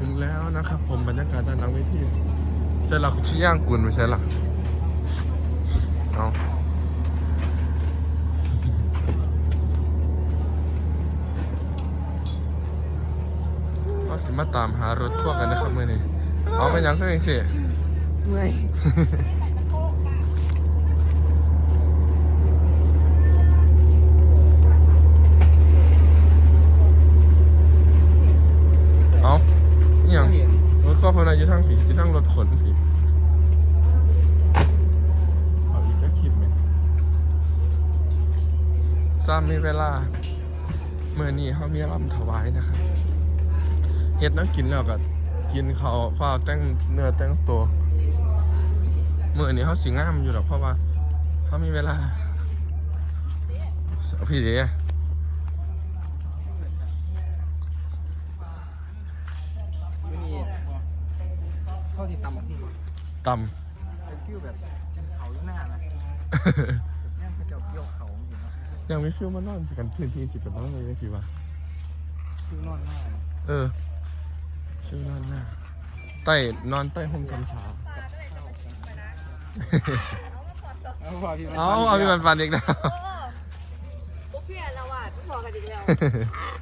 ถึงแล้วนะครับ ผมบรรยากาศด้านหลังเวทีใช่หลักชี้ย่างกุนไม่ใช่หรอเอาเราสิมาตามหารถทั่วกันนะครับเมื่อนี้เอาไปยังสักหนึ่งสิเมื่อย เอานี่ยังรถก็พนันอยู่ ทางผีอยู่ทางรถขนผีเอาอีกจะคลิปไหมซ้ำมีเวลา เมื่อนี้เขามีลำถวายนะครับเฮ็ดน้กินแล้วก็กินเขาฟ้าแต่งเนื้อแต่งตัวเมื่อนี้เขาสิงามอยู่หรอกเพราะว่าเขามีเวลาพี่เดีย ไม่มีเข้าที่ต่ำกว่าที่ ตเป็นฟิวแบบเขาอยู่หน้านะแม่งเป็นเจ้าโยกเขาจริงๆนะำยังไม่ฟิลมานอนสิกันพื้นที่สิเป็นบ้างเลยพี่ว่าฟิวนอนหน้าเลยเออฟิลนอนหน้าใต้นอนใต้ห่มคำสาเอาพอพี่เอาเอาพี่มันฟันอีกแล้ว โอเคแล้วอะทุกคนกันอีกแล้ว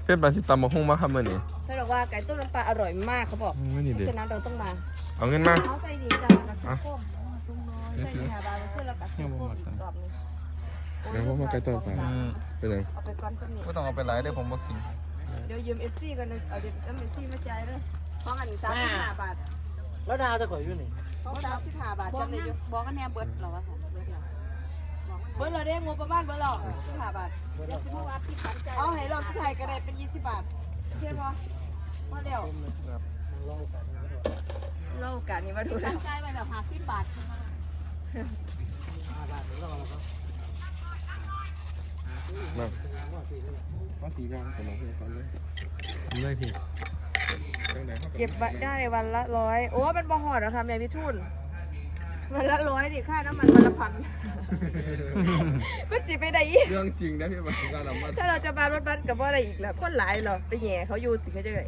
เพื่อนปลาสิตำมาหุ้งมาครับมื่อนี้เขาบอกว่าไก่ต้มน้ำปลาอร่อยมากเขาบอกไม่นี่เพเด็ราะฉะนั้นเราต้องมา เอาเงินมาเขาใส่ดีจังนะส้มส้มน้อยใส่ดีหาบาร์ขึ้นแล้วกับส้มอีกรอบนึงเดี๋ยวผมมาไก่ต้มปลาเป็นยังเอาไปก่อนจะมีก็ต้องเอาไปไลฟ์ได้ผมบอกกินเดี๋ยวยืมเอฟซีกันเลยเอาเดี๋ยวเอฟซีมาจ่ายเลยเพราะอันนี้สามสิบห้าบาทแล้วดาจะขออยู่นี่เพราะสามสิบห้าบาทบอกจำได้นะอยู่บอกกันแนวเบิร์ดเหรอวะค่ะเบิร์ดเหรอบอกกันเบิร์ดเราได้งบประมาณเบิร์ดหรอกสิบห้าบาทเดี๋ยวสิบวัดที่ปันใจเอาให้เราที่ไทยก็ได้เป็นยี่สิบบาทโอเคปะพอเดี๋ยว เล่าโอกาสนี้มาดูปันะนใจไปแล้วห้าสิบบาทมาว่าสีแดงผมเอาเพื่อนก่อนเลยทำเลยพี่จังไหนครับเก็บได้วันละร้อยโอ้เป็นบอหอดเหรอคะแม่พี่ทุนวันละร้อยดิค่าน้ำมันวันละพันก็จีไปได้อีกเรื่องจริงนะพี่มันการนำมาถ้าเราจะมารถบัสกับว่าอะไรอีกล่ะคนหลายเหรอไปแย่เขาอยู่ติเขาจะไง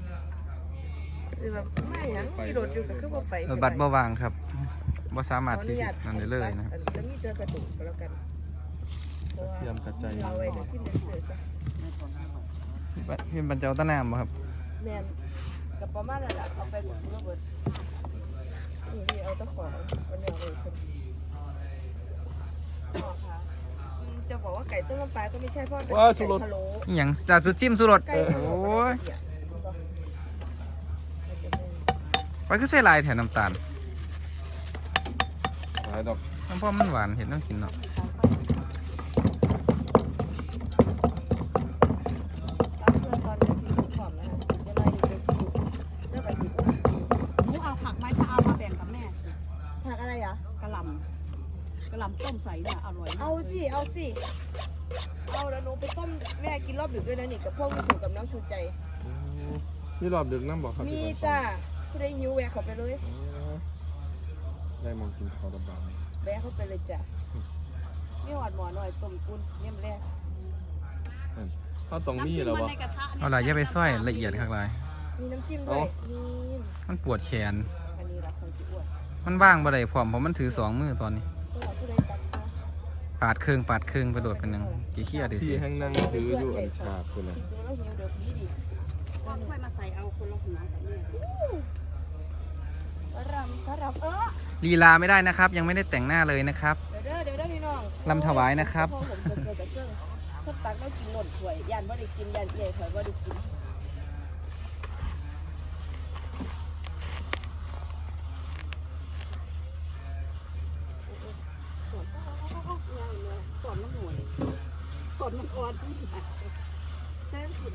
หรือแบบไม่หยังมีรถอยู่ก็คือว่าไปรถบัตรบ่วางครับบ่สามารถขออที่นุจะญาตนั่นได้เลยนะครับแล้วมีเจอกระดูกก็แล้วกันเพราะว่าเตรียมกระจายเราไว้ในที่เดินเสือซะพี่บรรเจ้าต้นน้ำบ่ครับแม่นกับประมาณนั้นแหละเอาไปหมดระเบิดนี่พี่เอาตะขอวันนี้เอาไปคนอ๋อค่ะอืมจะบอกว่าไก่ต้มน้ำปลาก็ไม่ใช่เพราะมันเป็นไก่พะโล้อหย่างจ่าสุดจิ้มสุรสไก่พะโล้โอ้ย เปียกมันก็มันจะเป็น ไปคือใส่ลายแทนน้ำตาลหลายดอกน้ำพ่อมันหวานเห็นต้องกินเนาะรับเพื่อนตอนนี้ที่สุดความนะคะจะไล่ดูเป็นที่สุดเลิกกับสิบหนูเอาผักไหมถ้าเอามาแบ่งกับแม่สิผักอะไรอะกะหล่ำกะหล่ำต้มใส่เนี่ยอร่อยมากเอาสิ เอาสิ เอาแล้วหนูไปต้มแม่กินรอบดึกด้วยนะนี่กับพวกวิสุกับน้องชูใจ นี่รอบดึกน้ำบอกครับมีพี่จ้า ผู้ใดหิวแวะเข้าไปเลยได้มองกินข้าวดำบางแวะเข้าไปเลยจ้ะมีหอดหมอหน่อยต้มกุนเยี่ยมแรกถ้าตรงนี้น้ำจิ้มแล้วมันวะในกระทะเอาล่ะอย่าไปซ้อยละเอียดข้างลายมีน้ำจิ้มด้วยนี่มันปวดแขนอันนี้รับของจิอ้วนมันว่างบ่ได้พร้อมเพราะมันถือสองมือตอนนี้ต้องเอาผู้ใดตัดมาปาดเครื่องปาดเครื่องไปโดดเป็นหนึ่งจีเขี้ยดิพี่สิแห้งนั่งถืออยู่อันฉากคุณนะ ระรำกระรำเออลีลาไม่ได้นะครับ ยังไม่ได้แต่งหน้าเลยนะครับเดี๋ยวเด้อเดี๋ยวเด้อพี่น้องลำถวายนะครับพ่อผมเจอแต่เครื่องคนตักแล้วกินหล่นถ้วยยันบ่ได้กินยันเอี่ยถอยบ่ได้กินก่อนมันหน่วยก่อนมันอ่อนที่ไหนเส้นสุด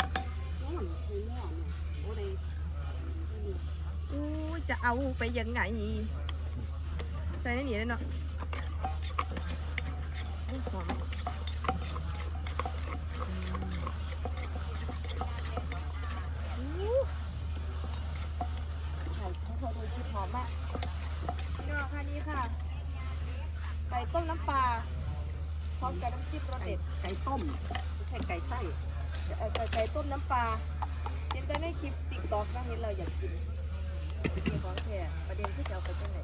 นู่นคือหม้อเนี่ยโอ้ย อู้จะเอาไปยังไง ใส่ในนี้เลยเนาะอุ๊ยหอมอู้ใส่ข้าวโพดด้วยชีสหอมมากนี่เนาะค่ะนี่ค่ะ ไก่ต้มน้ำปลาพร้อมกับน้ำจิ้มรสไก่เด็ด ไก่ต้มไม่ใช่ไก่ไส้เอ่อไก่ไก่ต้มน้ำปลาเห็นแต่ในคลิปติ๊กต็อกนะเห็นเราอยากกิน มีของแท้ประเด็นที่จะเอาไปจังไหน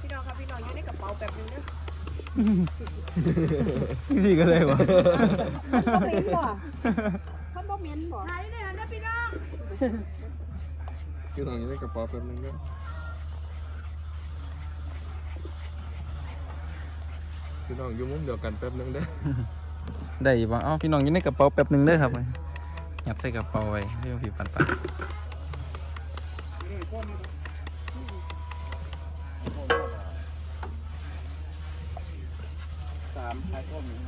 พี่น้องครับพี่น้องอยู่ในกระเป๋าแบบนึงเด้อสิก็เลยวะมันบ่เหม็นบ่มันบ่เหม็นบ่หายในหันนะพี่น้องคือตรงนี้ในกระเป๋าแป๊บนึงด้วยคือน้องอยู่มุมเดียวกันแป๊บนึงเด้อได้บ่เอ้าพี่น้องอยู่ในกระเป๋าแป๊บหนึงเด้อครับยัดใส่กระเป๋าไว้เรื่องพี่ปันปัน สามท้ายต้มนี่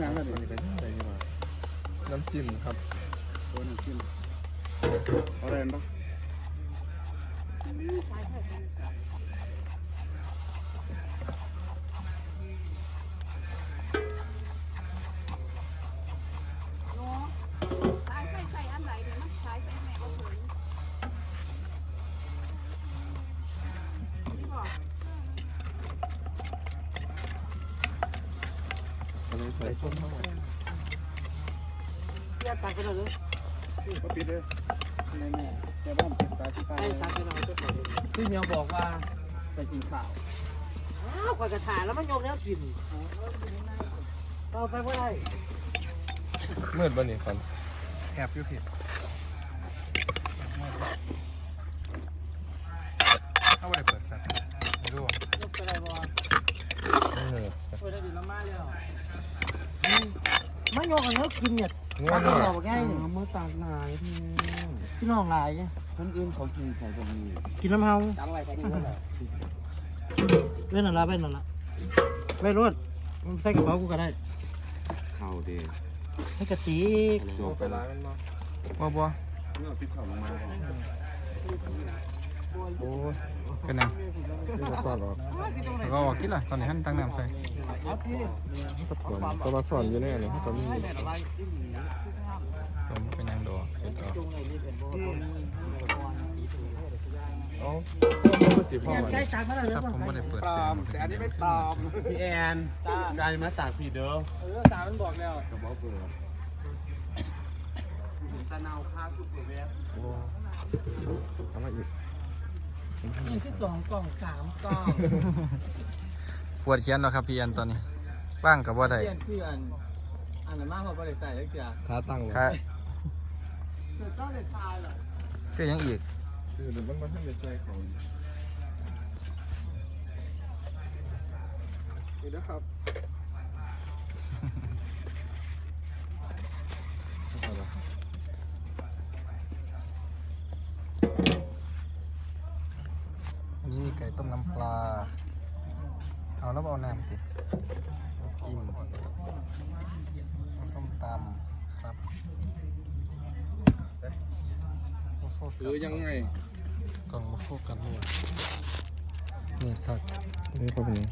งานอะไรอันนี้เป็นอะไรนี่มาน้ำจิ้มครับตัวน้ำจิ้มเอาอะไรบ้าง อะไรใส่ส้มมากก็ปิดเลยในแม่แต่บ้านปิดตาที่ตาพี่เมียวบอกว่าไปกินข้าวอ้าวข่อยกระถาแล้วมันโยมแล้วกินเอาไปเมื่อไรมืดบ่นี่ฟันแอบยู่พี่เข้าไปเปิดสัตว์ไม่รู้ยกไปไรบ่เออไปได้ดีละมาแล้ว มันโยกกันแล้วกินเนี่ยง่วตางเหรเราอไงเมื่อตากหนายที่พี่น้องหลายคนอื่นเขากินใส่ตรงนี้กินน้ำเฮาตั้งไว้ใส่นี่ก็ได้เว้นอะไรเว้นอะไรไว้รถมันใส่กระเป๋ากูก็ได้ข้าวเด็ดใส่กระติกจบไปร้านมันมาบ่บ่เมื่อปิดข้าวลงมา โอ้ยเป็นยังนี่มาสอนหรอกแล้วก็ออกกินล่ะตอนนี้ท่านตั้งน้ำใส่ก็สอนก็มาสอนอยู่แน่เลยก็มีผมเป็นยังดอกเสร็จแล้วเอ้าพวกมันสีพ่อใส่ตากมาแล้วครับผมไม่ได้เปิดตาเสียมงแต่อันนี้ไม่ตามพี่แอนได้มาตากพี่เด้อเออตามันบอกแล้วกระบอกเปลือกตะนาวคาสุกเลยโอ้เอามา อีกนี่ที่สองกล่องสามกล่องปวดเขียนแล้วครับพี่แอนตอนนี้ว่างกับว่าได้เปลี่ยนคืออันอันนั้นมากกว่าบริษัทเลยจ้ะขาตั้งเลยค่ะเกิดต้องเลยทายเหรอคือยังอีกคือเดี๋ยวมันมาให้ในใจเขานี่นะครับ อันนี้มีไก่ ต้มน้ำปลา เอาแล้วเอาน้ำติจิ้มเอาส้มตำครับโอ้โฟกัสคือยังไงกล่องมาโฟกัสเลยเนี่ยครับนี่ครับผม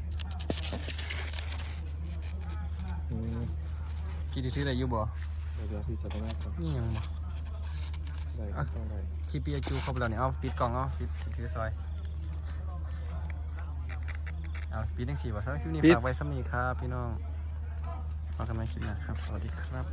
อืมกี่ทีที่ได้อยู่บ่เดี๋ยวที่จะต้องครับนี่ยังบ่ได้ครับต้องได้คีปีอาจูครบแล้วเนี่ยเอาปิดกล่องเอาปิดถือซอย เอาปิดทั้งสี่บ่สำหรับคลิปนี้ฝากไว้สำนีครับพี่น้องพบกันใหม่คลิปหน้าครับ สวัสดีครับ